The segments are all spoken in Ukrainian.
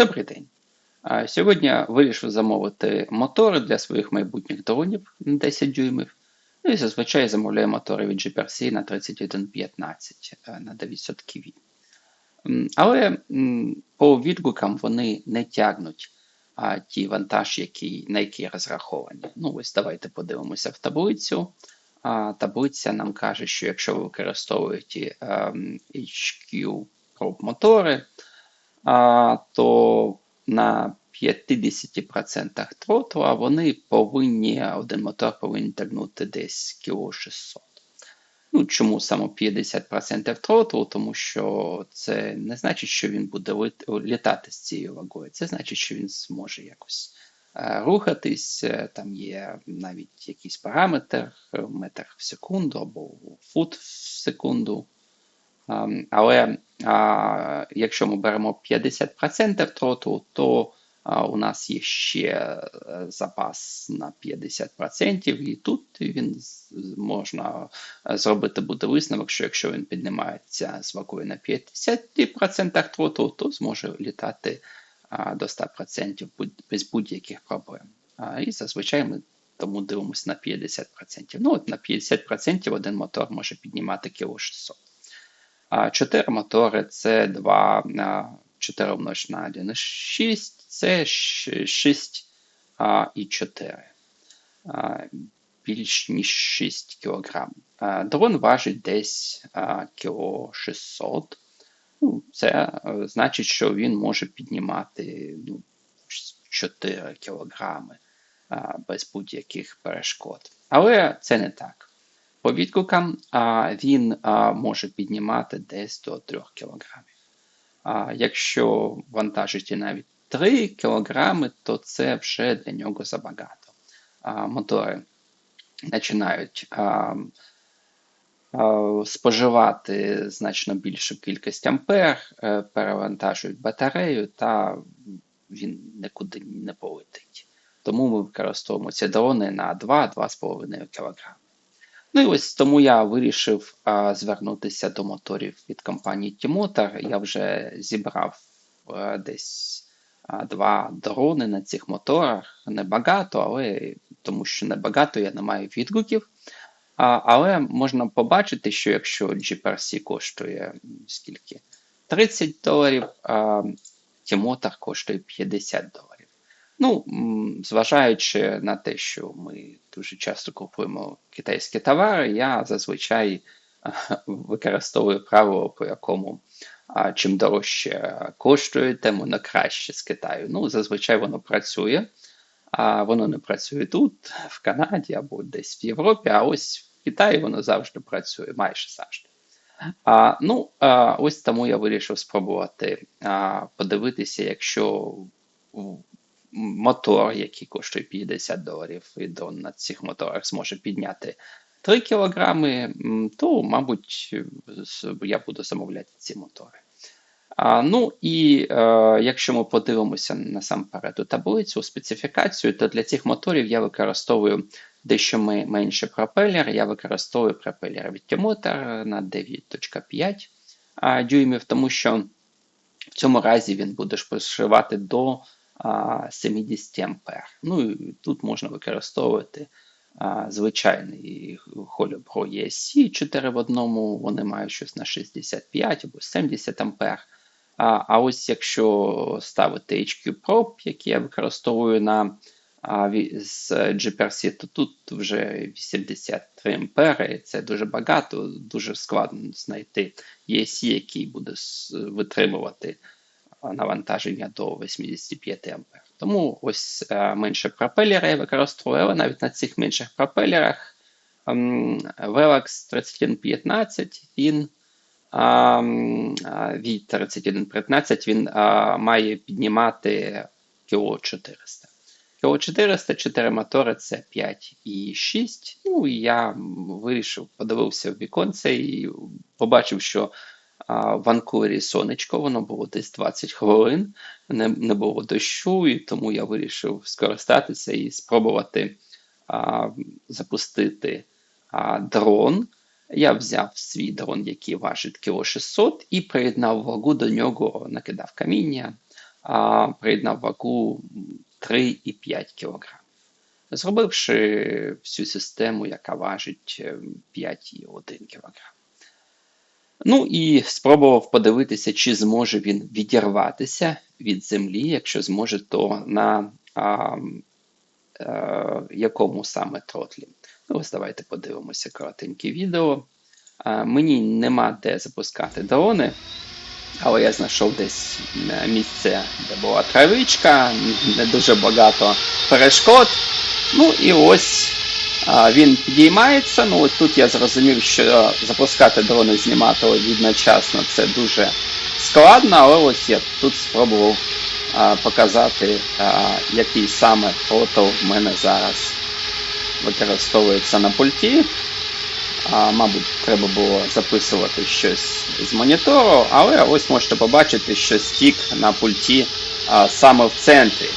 Добрий день. Сьогодні вирішив замовити мотори для своїх майбутніх дронів на 10 дюймів. Ну і зазвичай замовляю мотори від GPRC на 3115 е, на 900 кВ. Але по відгукам вони не тягнуть ті вантаж, які, на які розраховані. Ну, ось давайте подивимося в таблицю. Таблиця нам каже, що якщо ви використовуєте ем, HQ Probe мотори, то на 50% тротла вони повинні, один мотор повинен тягнути десь кіло 600. Ну, чому саме 50% тротлу? Тому що це не значить, що він буде літати з цією вагою. Це значить, що він зможе якось е, рухатись. Е, Там є навіть якийсь параметр, метр в секунду або фут в секунду. Ем, Але а, якщо ми беремо 50% троту, то а, у нас є ще е, запас на 50%, і тут він можна е, зробити буде висновок, що якщо він піднімається з вагою на 50% троту, то зможе літати а, до 100% без будь-яких проблем. А, І зазвичай ми тому дивимося на 50%. Ну, от на 50% один мотор може піднімати кіло 600. А 4 мотори це 2 на 4 множ на 1,6, це 6 і 4. А, Більш ніж 6 кг. Дрон важить десь а, кіло 600. Ну, це е, значить, що він може піднімати ну, 4 кілограми без будь-яких перешкод. Але це не так. По відгукам він може піднімати десь до 3 кг. Якщо вантажити навіть 3 кг, то це вже для нього забагато. Мотори починають споживати значно більшу кількість ампер, е, перевантажують батарею, та він нікуди не полетить. Тому ми використовуємо ці дрони на 2-2,5 кг. Ну і ось тому я вирішив а, звернутися до моторів від компанії T-Motor. Я вже зібрав а, десь а, два дрони на цих моторах. Небагато, але тому що небагато я не маю відгуків. А, але можна побачити, що якщо GPRC коштує скільки? 30 доларів, а T-Motor коштує 50 доларів. Ну, зважаючи на те, що ми дуже часто купуємо китайські товари, я зазвичай використовую правило, по якому чим дорожче коштує, тим воно краще з Китаю. Ну, зазвичай воно працює, а воно не працює тут, в Канаді або десь в Європі, а ось в Китаї воно завжди працює, майже завжди. А, ну, а, ось тому я вирішив спробувати а, подивитися, якщо мотор, який коштує 50 доларів, і дрон на цих моторах зможе підняти 3 кілограми, то, мабуть, я буду замовляти ці мотори. А, ну і е, якщо ми подивимося насамперед у таблицю, у специфікацію, то для цих моторів я використовую дещо менше пропелер. Я використовую пропелер від T-Motor на 9.5 дюймів, тому що в цьому разі він буде споживати до 70 ампер. Ну і тут можна використовувати а, звичайний Pro ESC 4 в одному, вони мають щось на 65 або 70 ампер. А, а ось якщо ставити HQ Probe, який я використовую на а, з GPRC, то тут вже 83 ампери, це дуже багато, дуже складно знайти ESC, який буде витримувати навантаження до 85 ампер. Тому ось е, менше пропелера я використовую, але навіть на цих менших пропелерах ем, Velox 3115 він від 3115 він має піднімати кіло 400. Кіло 400, 4 мотори це 5 і 6. Ну і я вирішив, подивився в віконце і побачив, що в Ванкувері сонечко, воно було десь 20 хвилин, не, не було дощу, і тому я вирішив скористатися і спробувати а, запустити а, дрон. Я взяв свій дрон, який важить кіло 600, і приєднав вагу до нього, накидав каміння, а, приєднав вагу 3,5 кг. Зробивши всю систему, яка важить е, 5,1 кг. Ну і спробував подивитися, чи зможе він відірватися від землі. Якщо зможе, то на а, е, якому саме тротлі. Ну, ось давайте подивимося коротеньке відео. А, мені нема де запускати дрони, але я знайшов десь е, місце, де була травичка, не дуже багато перешкод. Ну і ось а, він підіймається. Ну ось тут я зрозумів, що запускати дрони знімати одночасно це дуже складно, але ось я тут спробував показати, який саме фото в мене зараз використовується на пульті. А, мабуть, треба було записувати щось з монітору, але ось можете побачити, що стік на пульті а, саме в центрі.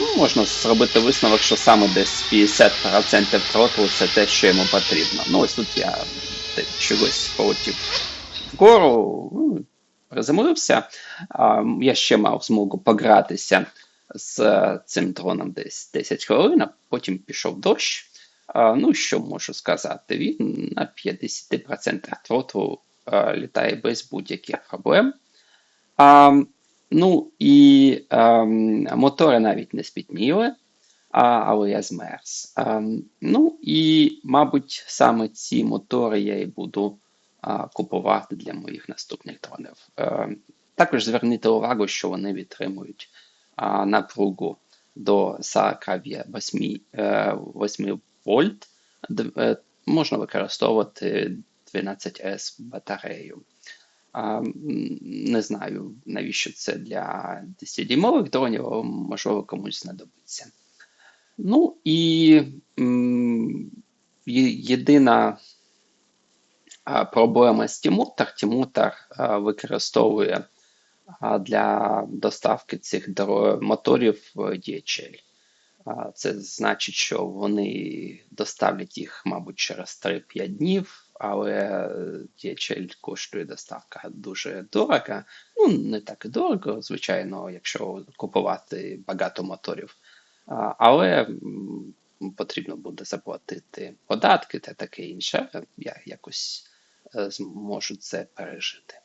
Ну, можна зробити висновок, що саме десь 50% тротлу це те, що йому потрібно. Ну, ось тут я чогось полетів вгору, ну, приземлився. Я ще мав змогу погратися з е, цим дроном десь 10 хвилин, а потім пішов дощ. Ну, що можу сказати? Він на 50% тротлу а, літає без будь-яких проблем. Ну і ем, мотори навіть не спітніли, а, але я змерз. Ем, ну і, мабуть, саме ці мотори я і буду а, купувати для моїх наступних дронів. Ем, також зверніть увагу, що вони відтримують а, напругу до 48 е, 8 вольт. Д- е, можна використовувати 12S батарею. Не знаю, навіщо це для 10-дюймових дронів, але можливо комусь знадобиться. Ну і єдина проблема з Тімутар. Тімутар використовує для доставки цих моторів е, DHL. Це значить, що вони доставлять їх, мабуть, через 3-5 днів, але є DHL коштує доставка дуже дорого. Ну, не так дорого, звичайно, якщо купувати багато моторів. Але потрібно буде заплатити податки та таке інше. Я якось е, зможу це пережити.